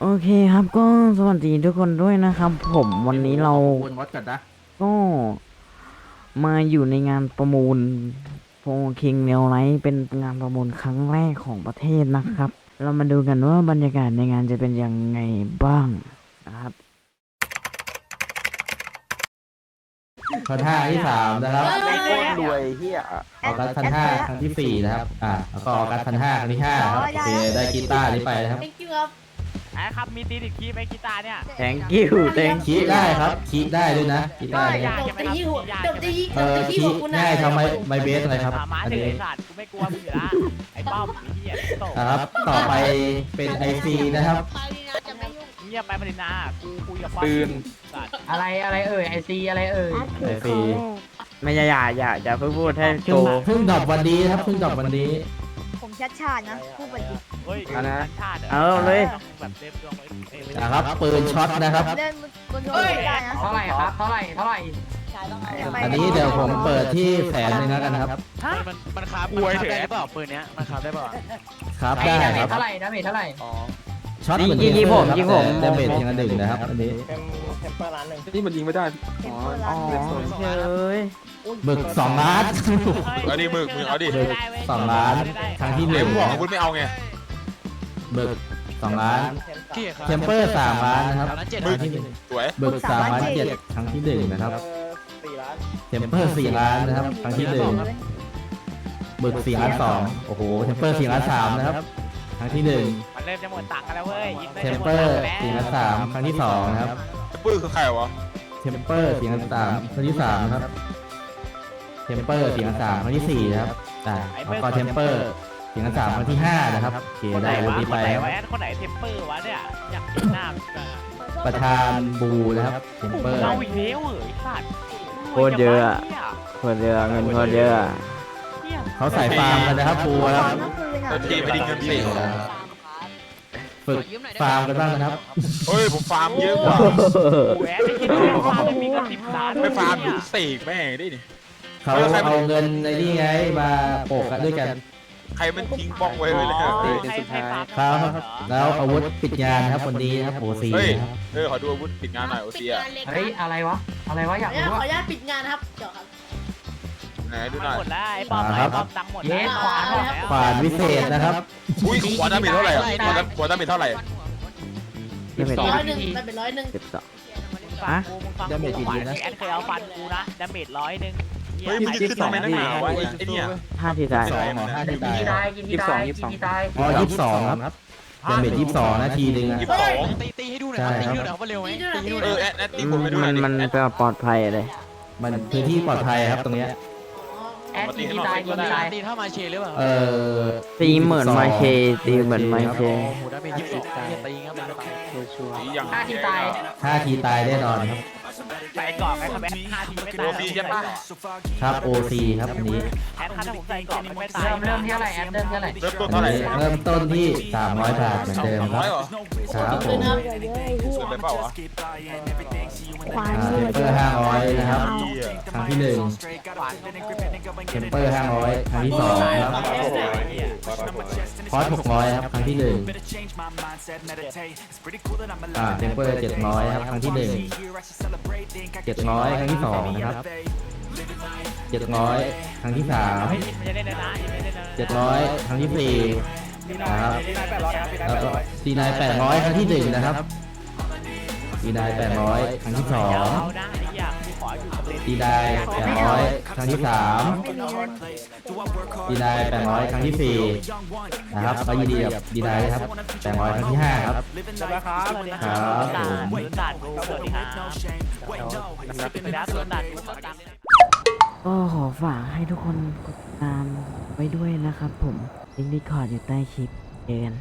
โอเคครับก็สวัสดีทุกคนด้วยนะครับ ผมวันนี้เราวนวัดกันนะก็มาอยู่ในงานประมูลโฟคิงเนลไลท์เป็นงานประมูลครั้งแรกของประเทศนะครับ เรามาดูกันว่าบรรยากาศในงานจะเป็นยังไงบ้างนะครับพันห้าที่สามนะครับไม่โคตรรวยเฮียออกัสพันห้าครั้งที่สี่นะครับ อ่าแล้วก็ออกัสพันห้าครั้งที่ห้าครับโอเคได้กีตาร์นี้ไปนะครับ ไอ้ครับมีตีดิคีย์ไหมกีตาร์เนี่ย thank you thank คีย์ได้ครับคีย์ได้ด้วยนะกีตาร์เดี๋เนี่ยยวตีหัวเดี๋ยวตีเอเดี๋ยวอตีคีหัวย์กูนะง่ายทำไมไมเบสอะไรครับอ่ามาอันถึงนี้ไอ้สัตว์กูไม่กลัวมึงอยู่ละไอ้ป้อมไอ้เหี้ยโตนะครับ ต่อไปเป็นไอซีนะครับ เงียบไปมาดินากูคุยกับป้อมปืน สัตว์อะไรอะไรเอ่ยไอซีอะไรเอ่ยไอซีไม่อย่าอย่าอย่าอย่าเพิ่งพูดให้เพิ่โตงเพิ่งดรอปวันนี้นะครับเพิ่งดรอปวันนี้ ผมชัดชาตินะผู้บัญญัติเฮ้ยเอานะ ชาติเอาเลย แบบเต็มดวงไว้เอ้ยไม่นะครับปืนช็อตนะครับ เล่นบนโทรได้นะเท่าไหร่ครับ เท่าไหร่ เท่าไหร่ อันนี้เดี๋ยวผมเปิดที่แสนหนึ่งแล้วกันนะครับ มันมันคาบมันคาบได้หรือเปล่าปืนเนี้ยมันคาบได้เปล่าครับไอ้ได้ดาเมคจรับเท่าไหร่ดาเมจเท่าไหร่ช็อตเหมือนยิงยิงผมยิงผมดาเมจทีละหนึ่งนะครับอันนี้นี่มันยิงไม่ได้ อ๋ออ๋อเฮ้ยบึกสองล้าน เอาดิมึกมึงเอาดิบึกสองล้านครั้งที่หเดี๋นึ่ยวงมึงบอกอาวุธไม่เอาไงบึก สองล้านเทมเปอร์สามล้านนะครับครั้งที่หนึ่งสวยบึกสามล้านเจ็ดครั้งที่หนึ่งนะครับเทมเปอร์สี่ล้านนะครับครั้งที่หนึ่งบึกสี่ล้านสองโอ้โหเทมเปอร์สี่ล้านสามนะครับครั้งที่หนึ่งมันเริ่มจะหมดตังค์กันแล้วเว้ยยิงเทมเปอร์สี่ล้านสามครั้งที่สองนะครับปื้อคือใครวะเทมเปอร์สี่ล้านสามครั้งที่สามนะครับเทมเปอร์สี่ล้านสามครั้งที่สี่นะครับอ่าแล้วก็เทมเปอร์ สี่ล้านสามครั้งที่ห้านะครับโอเคคนไหนได้วันวะนี้คไปนไหนครับวะแอดคนไหนเทมเปอร์วะเนี่ยอยากเห็นหน้ามึงจังอะประธานบูนะครับเทมเปอร์เราอีกแล้วเหรอไอ้สัตว์โคตรเยอะอะหี้ยคนเยอะเงินคนเยอะเหี้ยเขาใส่ฟาร์มกันนะครับบูนะครับน้ำปืนเออทีไม่ได้เงินสี่ฝึกฟาร์มกันบ้างนะครับ เฮ้ยผมฟาร์มเยอะกว่า กูแอดไม่คิดว่าฟาร์มไม่มีกระสิบล้านไม่ฟาร์มเนี่ดูยเสกแม่งได้ดิเขาเอาเงินในนี่ไงมาโปะกันด้วยกัน ใครมันทิ้งบ้องไว้เลยเนี่ยอ๋อให้ให้ฟาร์มครับแล้วอาวุธปิดงานนะครับวันนี้นะครับโอซีเฮ้ยนะครับเออขอดูอาวุธปิดงานหน่อยโอเซียเฮ้ยอะไรวะอะไรวะอยากขอรู้อว่านุญาตปิดงานนะครับเดี๋ยวครับไหนดูหน่อยหมดแล้วไอ้ป้อมไอ้ป้อมตังค์หมดเย็ดขวานหมว่ะดแล้วขวานวิเศษนะครับอุ้ยหัวดาเมจเท่าไหร่อะหัวดาหัวดาเมจเท่าไหร่ไม่เป็นร้อยหนึ่งมันเป็นร้อยหนึ่งสิบสองฟังกูมึงฟังกูขวานที่แอดเคยเอาฟันกูนะดาเมจร้อยหนึ่ง เฮ้ยมึงจะขึ้นทำไมนักหนาวะไอ้เนี่ยห้าทีได้สองเหรอห้าทีกินตายที่ตายกินที่ตายกินที่ตายอ๋อยี่สิบสองครับเป็นเบ็ดยี่สิบสองนาทีหนึ่งอะยี่สิบสองตีตีให้ดูหน่อยใช่ตีครับให้ดูหน่อยว่าเร็วไหมตีด้วยนะตีเอด้วอยแอดแอดตีผมไปดูหน่มัอยนดิมันแอดเป็นปลอดภัยเลย มันพื้นที่ปลอดภัยครับตรงเนี้ยแอดกินที่ตายกินที่ตายตีเท่ามาเชหรือเปล่าเออตีเหมือนไมเคตีเหมือนไมเคโอ้โหดาเมจยี่สิบสองเนี่ยตีงั้นเลยตีอย่างห้าทีตายห้าทีตายแน่นอนครับ ใส่กรอบไอ้คอมแบทห้าทีไม่ตายโอซีใช่ปะครับโอซีครับอันนี้แอดถ้าผมใส่กรอบมันไม่ตายเริ่มเริ่มที่เท่าไหร่แอดเริ่มที่เท่าไหร่เริ่มต้นอันเท่าไหร่นี้เริ่มต้นที่สามร้อยบาทเหมือนเดิมสามคร้รัอยบเหรอครับผมสูงไปเปล่าวะอ่าเทมเปอร์ห้าร้อยนะครับ เหี้ยครั้งที่หนึ่งเทมเปอร์ห้าร้อยครั้งที่สองครับพอสหกร้อยครับ ครั้งที่หนึ่งอ่าเทมเปอร์เจ็ดร้อยครับ ครั้งที่หนึ่ง เจ็ดร้อยครั้งที่สองนะครับเจ็ดร้อยครั้งที่สามมันจะเล่นนะยังไม่เล่นนะเจ็ดร้อยครั้งที่สี่นะครับแล้วก็ซีนายแปดร้อยครั้งที่หนึ่งนะครับซีนายแปดร้อยครั้งที่สองเอาได้อยากกูข ออยู่กับเลนซีนายแปดร้อยครั้งที่สามซีนายแปดร้อยครั้งที่สี่นะครับก็ยินดีกับดีนายครับแปดร้อยครั้งที่ห้าครับสวัสดีครับสวัสดีครับผมดัดสวัสดีครับเป็นไปได้สวนด่านกูขอตังค์ก็ขอฝากให้ทุกคนกดติดตามไว้ด้วยนะครับผมลิงก์ดีคอร์ดอยู่ใต้คลิปเจอกัน